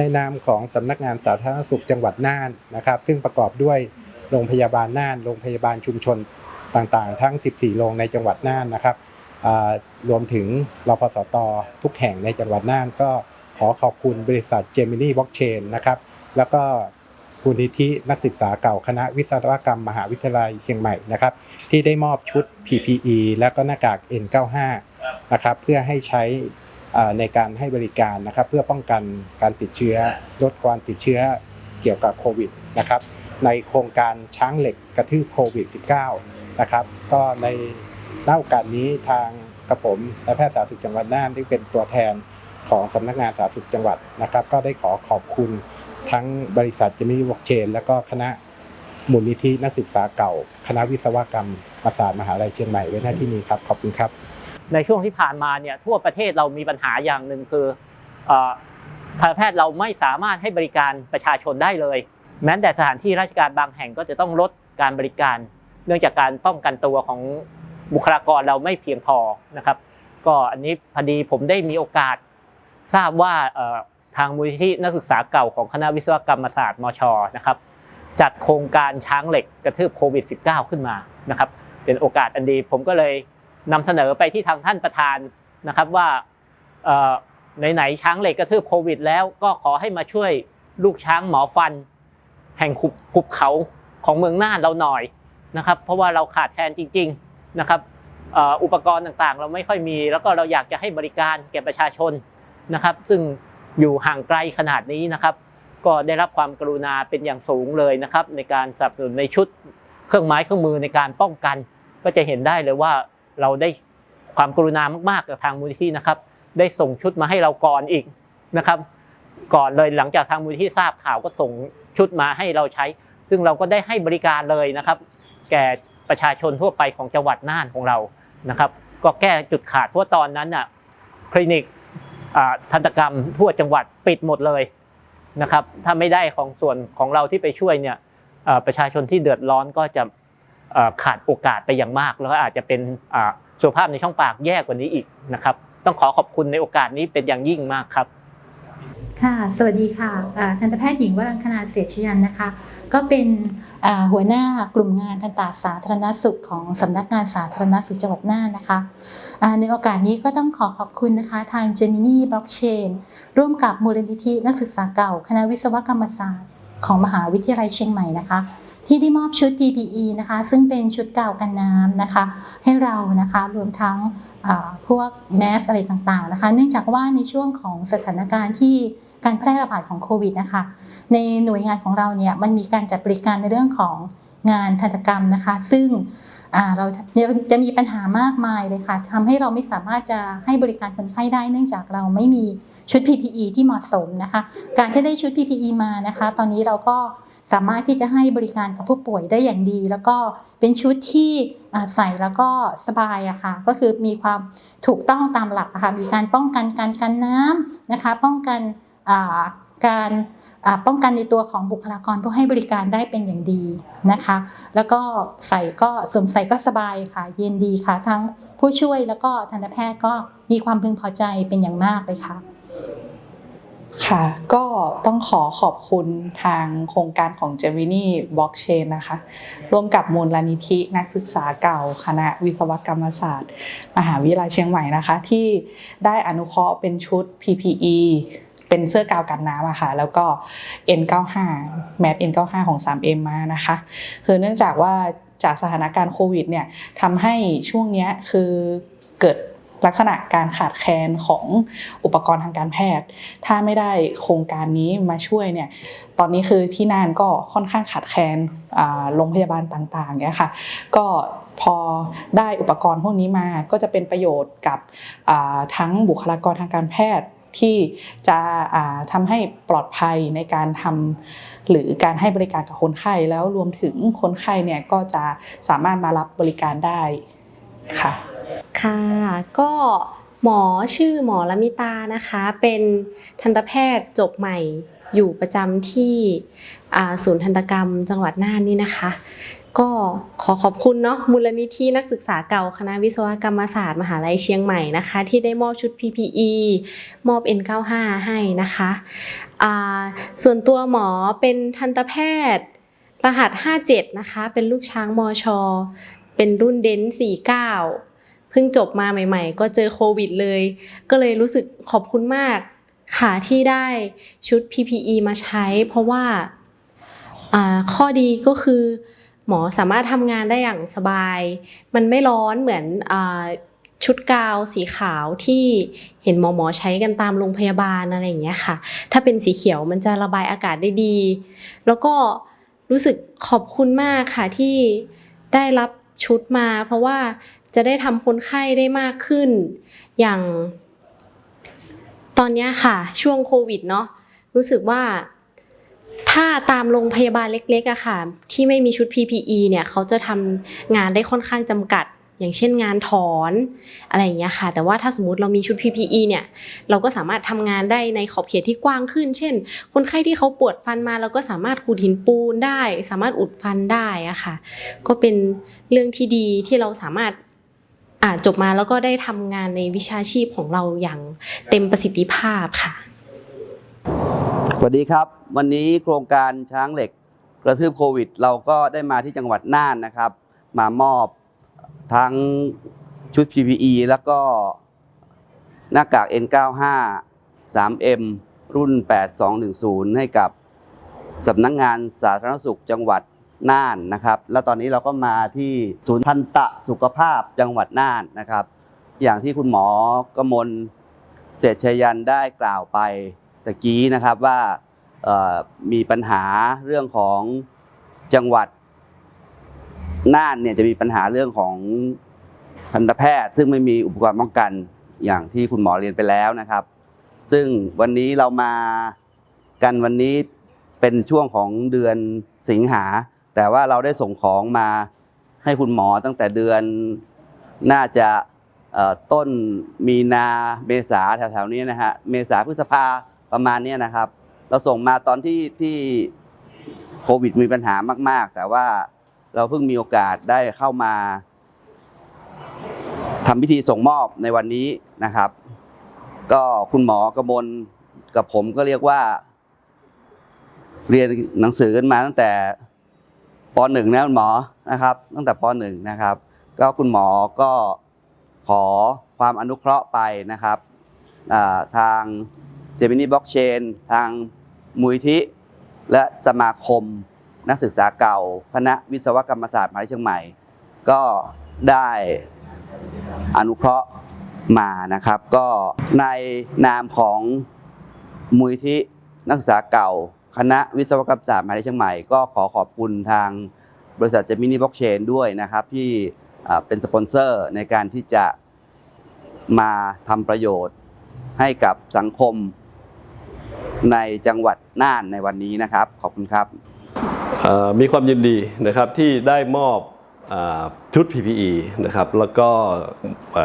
ในนามของสำนักงานสาธารณสุขจังหวัดน่านนะครับ ซึ่งประกอบด้วยโรงพยาบาลน่าน โรงพยาบาลชุมชนต่างๆ ทั้ง 14 โรงในจังหวัดน่านนะครับรวมถึงรพสตทุกแห่งในจังหวัดน่านก็ขอขอบคุณบริษัทเจมินี่บล็อกเชนนะครับ แล้วก็มูลนิธินักศึกษาเก่าคณะวิศวกรรมมหาวิทยาลัยเชียงใหม่นะครับ ที่ได้มอบชุด PPE และก็หน้ากาก N95 นะครับเพื่อให้ใช้ ในการให้บริการนะครับเพื่อป้องกันการติดเชื้อลดการติดเชื้อเกี่ยวกับโควิดนะครับในโครงการช้างเหล็กกระทืบโควิด -19 นะครับก็ในหน้าโอกาสนี้ทางกระผมและแพทย์สาธารณสุขจังหวัดน่านที่เป็นตัวแทนของสำนักงานสาธารณสุขจังหวัดนะครับ ก็ได้ขอขอบคุณทั้งบริษัทเจมินีวอกเชน และก็คณะมูลนิธินักศึกษาเก่า คณะวิศวกรรมศาสตร์มหาลัยเชียงใหม่ไว้หน้าที่นี้ครับ ขอบคุณครับ ในช่วงที่ผ่านมาเนี่ยทั่วประเทศเรามีปัญหาอย่างหนึ่งคือเอ่อทางแพทย์เราไม่สามารถให้บริการประชาชนได้เลย แม้แต่สถานที่ราชการบางแห่งก็จะต้องลดการบริการ เนื่องจากการป้องกันตัวของบุคลากรเราไม่เพียงพอนะครับ ก็อันนี้พอดีผมได้มีโอกาสทราบว่าทางมูลนิธินักศึกษาเก่าของคณะวิศวกรรมศาสตร์มชนะครับ จัดโครงการช้างเหล็กกระทืบโควิด -19 ขึ้นมานะครับ เป็นโอกาสอันดีผมก็เลย นำเสนอไปที่ทางท่านประธานนะครับว่าไหนๆช้างเหล็กกระทืบโควิด แล้วก็ขอให้มาช่วยลูกช้างหมอฟัน แห่งหุบเขาของเมืองน่านเราหน่อยนะครับ เพราะว่าเราขาดแคลนจริง ๆนะครับอุปกรณ์ต่างๆ เราไม่ค่อยมี แล้วก็เราอยากจะให้บริการแก่ประชาชนนะครับ ซึ่งอยู่ห่างไกลขนาดนี้นะครับ ก็ได้รับความกรุณาเป็นอย่างสูงเลยนะครับ ในการสนับสนุนในชุดเครื่องไม้เครื่องมือในการป้องกัน ก็จะเห็นได้เลยว่า เราได้ความกรุณามากๆกับทางมูลนิธินะครับ ได้ส่งชุดมาให้เราก่อนอีกนะครับ ก่อนเลยหลังจากทางมูลนิธิทราบข่าวก็ส่งชุดมาให้เราใช้ ซึ่งเราก็ได้ให้บริการเลยนะครับ แก่ประชาชนทั่วไปของจังหวัดน่านของเรานะครับ ก็แก้จุดขาดเพราะตอนนั้นน่ะคลินิกอ่าทันตกรรมทั่วจังหวัดปิดหมดเลยนะครับ ถ้าไม่ได้ของส่วนของเราที่ไปช่วยเนี่ยอ่อประชาชนที่เดือดร้อนก็จะ ขาดโอกาสไปอย่างมาก แล้วอาจจะเป็นสุขภาพในช่องปากแย่กว่านี้อีกนะครับ ต้องขอขอบคุณในโอกาสนี้เป็นอย่างยิ่งมากครับ ค่ะ สวัสดีค่ะทันตแพทย์หญิงวรังคณาเศรษชยันนะคะ ก็เป็นหัวหน้ากลุ่มงานทันตาสาธารณสุขของสำนักงานสาธารณสุขจังหวัดน่านนะคะ ในโอกาสนี้ก็ต้องขอขอบคุณนะคะทาง Gemini Blockchain ร่วมกับมูลนิธินักศึกษาเก่า คณะวิศวกรรมศาสตร์ของมหาวิทยาลัยเชียงใหม่นะคะ ที่ได้มอบชุด PPE นะคะ ซึ่งเป็นชุดกาวกันน้ำนะคะ ให้เรานะคะรวมทั้งพวกแมสอะไรต่างๆนะคะ เนื่องจากว่าในช่วงของสถานการณ์ที่การแพร่ระบาดของโควิดนะคะ ในหน่วยงานของเราเนี่ยมันมีการจัดบริการในเรื่องของงานทันตกรรมนะคะ ซึ่งเราจะมีปัญหามากมายเลยค่ะทำให้เราไม่สามารถจะให้บริการคนไข้ได้ เนื่องจากเราไม่มีชุด PPE ที่เหมาะสมนะคะ การที่ได้ชุด PPE มานะคะ ตอนนี้เราก็ สามารถที่จะให้บริการกับผู้ป่วยได้อย่างดี แล้วก็เป็นชุดที่ใส่แล้วก็สบายอะค่ะก็คือมีความถูกต้องตามหลักอะค่ะมีการป้องกันการกันน้ำนะคะ ป้องกันการป้องกันในตัวของบุคลากรผู้ให้บริการได้เป็นอย่างดีนะคะ แล้วก็ใส่ก็สวมใส่ก็สบายค่ะ เย็นดีค่ะ ทั้งผู้ช่วยแล้วก็ทันตแพทย์ก็มีความพึงพอใจเป็นอย่างมากเลยค่ะ ค่ะ ก็ต้องขอขอบคุณทางโครงการของ Gemini Blockchain นะคะ ร่วมกับมูลนิธินักศึกษาเก่า คณะวิศวกรรมศาสตร์ มหาวิทยาลัยเชียงใหม่นะคะ ที่ได้อนุเคราะห์เป็นชุด PPE เป็นเสื้อกาวกันน้ำอะค่ะ แล้วก็ N95 แมส N95 ของ 3M มานะคะ คือเนื่องจากว่าจากสถานการณ์โควิดเนี่ยทำให้ช่วงนี้คือเกิด ลักษณะการขาดแคลนของอุปกรณ์ทางการแพทย์ ถ้าไม่ได้โครงการนี้มาช่วยเนี่ย ตอนนี้คือที่น่านก็ค่อนข้างขาดแคลนโรงพยาบาลต่างๆเนี่ยค่ะ ก็พอได้อุปกรณ์พวกนี้มาก็จะเป็นประโยชน์กับทั้งบุคลากรทางการแพทย์ที่จะอ่าทำให้ปลอดภัยในการทำหรือการให้บริการกับคนไข้แล้วรวมถึงคนไข้เนี่ยก็จะสามารถมารับบริการได้ค่ะ ค่ะ ก็หมอชื่อหมอละมิตานะคะ เป็นทันตแพทย์จบใหม่อยู่ประจำที่ศูนย์ทันตกรรมจังหวัดน่านนี่นะคะ ก็ขอขอบคุณเนาะมูลนิธินักศึกษาเก่าคณะวิศวกรรมศาสตร์มหาลัยเชียงใหม่นะคะ ที่ได้มอบชุด PPE มอบ N95 ให้นะคะส่วนตัวหมอเป็นทันตแพทย์ รหัส 57 นะคะ เป็นลูกช้างมอชอเป็นรุ่นเดน49 เพิ่งจบมาใหม่ ๆ ก็เจอโควิดเลย ก็เลยรู้สึกขอบคุณมากค่ะที่ได้ชุด PPE มาใช้ เพราะว่าข้อดีก็คือหมอสามารถทำงานได้อย่างสบาย มันไม่ร้อนเหมือนอชุดกาวสีขาวที่เห็นหมอหมอๆใช้กันตามโรงพยาบาลอะไรอย่างเงี้ยค่ะ ถ้าเป็นสีเขียวมันจะระบายอากาศได้ดี แล้วก็รู้สึกขอบคุณมากค่ะที่ได้รับชุดมา เพราะว่า จะได้ทำคนไข้ได้มากขึ้น อย่างตอนนี้ค่ะ ช่วงโควิดเนาะรู้สึกว่าถ้าตามโรงพยาบาลเล็กๆอะค่ะ ที่ไม่มีชุด PPE เนี่ยเขาจะทำงานได้ค่อนข้างจำกัด อย่างเช่นงานถอนอะไรอย่างเงี้ยค่ะ แต่ว่าถ้าสมมติเรามีชุด PPE เนี่ย เราก็สามารถทำงานได้ในขอบเขตที่กว้างขึ้น เช่น คนไข้ที่เขาปวดฟันมา เราก็สามารถขูดหินปูนได้ สามารถอุดฟันได้อะค่ะ ก็เป็นเรื่องที่ดีที่เราสามารถ จบมาแล้วก็ได้ทำงานในวิชาชีพของเราอย่างเต็มประสิทธิภาพค่ะ สวัสดีครับ วันนี้โครงการช้างเหล็กกระทืบโควิด เราก็ได้มาที่จังหวัดน่านนะครับ มามอบทั้งชุด PPE แล้วก็หน้ากาก N95 3M รุ่น 8210 ให้กับสำนักงงานสาธารณสุขจังหวัด น่านนะครับ แล้วตอนนี้เราก็มาที่ศูนย์ทันตะสุขภาพจังหวัดน่านนะครับ อย่างที่คุณหมอกมลเศรษชยันได้กล่าวไปตะกี้นะครับว่ามีปัญหาเรื่องของจังหวัดน่านเนี่ยจะมีปัญหาเรื่องของทันตแพทย์ ซึ่งไม่มีอุปกรณ์ป้องกันอย่างที่คุณหมอเรียนไปแล้วนะครับ ซึ่งวันนี้เรามากันวันนี้เป็นช่วงของเดือนสิงหา แต่ว่าเราได้ส่งของมาให้คุณหมอตั้งแต่เดือนน่าจะต้นมีนาเมษาแถวๆนี้นะฮะเมษาพฤษภาประมาณนี้นะครับ เราส่งมาตอนที่ที่โควิดมีปัญหามาก ๆ แต่ว่าเราเพิ่งมีโอกาสได้เข้ามาทำพิธีส่งมอบในวันนี้นะครับ ก็คุณหมอกระมลกับผมก็เรียกว่า เรียนหนังสือกันมาตั้งแต่ หนึ่งนะคุณหมอนะครับ ตั้งแต่ปหนึ่งนะครับ ก็คุณหมอก็ขอความอนุเคราะห์ไปนะครับทางเจมินีบล็อกเชนทางมูลที่และสมาคมนักศึกษาเก่า คณะวิศวกรรมศาสตร์มหาวิทยาลัยเชียงใหม่ ก็ได้อนุเคราะห์มานะครับ ก็ในนามของมูลที่นักศึกษาเก่า คณะวิศวกรรมศาสตร์มหาวิทยาลัยเชียงใหม่ก็ขอขอบคุณทางบริษัทเจมินีบล็อกเชนด้วยนะครับ ที่เป็นสปอนเซอร์ในการที่จะมาทำประโยชน์ให้กับสังคมในจังหวัดน่านในวันนี้นะครับ ขอบคุณครับมีความยินดีนะครับที่ได้มอบอชุด PPE นะครับแล้วก็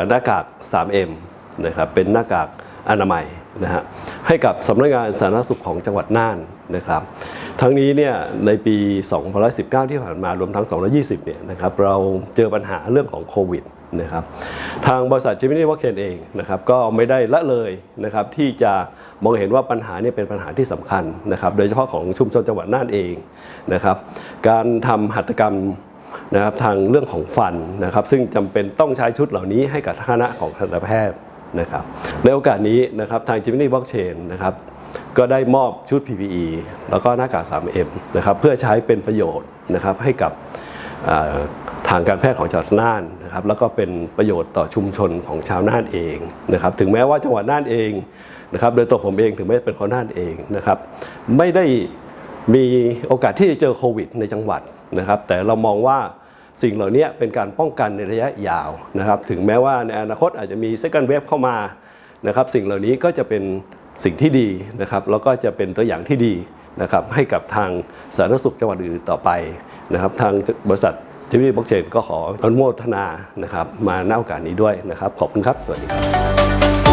หน้ากาก 3M นะครับเป็นหน้ากากอนามัย นะฮะให้กับสำนักงานสาธารณสุขของจังหวัดน่านนะครับ ทั้งนี้เนี่ยในปี2019 ที่ผ่านมารวมทั้ง 2020 เนี่ยนะครับเราเจอปัญหาเรื่องของโควิดนะครับทางบริษัทเจมินีวัคเคนเองนะครับก็ไม่ได้ละเลยนะครับที่จะมองเห็นว่าปัญหาเนี่ยเป็นปัญหาที่สำคัญนะครับโดยเฉพาะของชุมชนจังหวัดน่านเองนะครับการทำหัตถกรรมนะครับทางเรื่องของฟันนะครับซึ่งจำเป็นต้องใช้ชุดเหล่านี้ให้กับคณะของทันตแพทย์ นะครับในโอกาสนี้นะครับทาง Gemini Blockchain นะครับก็ได้มอบชุด PPE แล้วก็หน้ากาก 3M นะครับเพื่อใช้เป็นประโยชน์นะครับให้กับทางการแพทย์ของจังหวัดน่านนะครับแล้วก็เป็นประโยชน์ต่อชุมชนของชาวน่านเองนะครับถึงแม้ว่าจังหวัดน่านเองนะครับโดยตัวผมเองถึงแม้เป็นคนน่านเองนะครับไม่ได้มีโอกาสที่จะเจอโควิดในจังหวัดนะครับแต่เรามองว่า สิ่งเหล่านี้เป็นการป้องกันในระยะยาวนะครับ ถึงแม้ว่าในอนาคตอาจจะมี second wave เข้ามานะครับสิ่งเหล่านี้ก็จะเป็นสิ่งที่ดีนะครับแล้วก็จะเป็นตัวอย่างที่ดีนะครับให้กับทางสาธารณสุขจังหวัดอื่นต่อไปนะครับ ทางบริษัททีวีบล็อกเชนก็ขออนุโมทนานะครับมาณโอกาสนี้ด้วยนะครับ ขอบคุณครับ สวัสดีครับ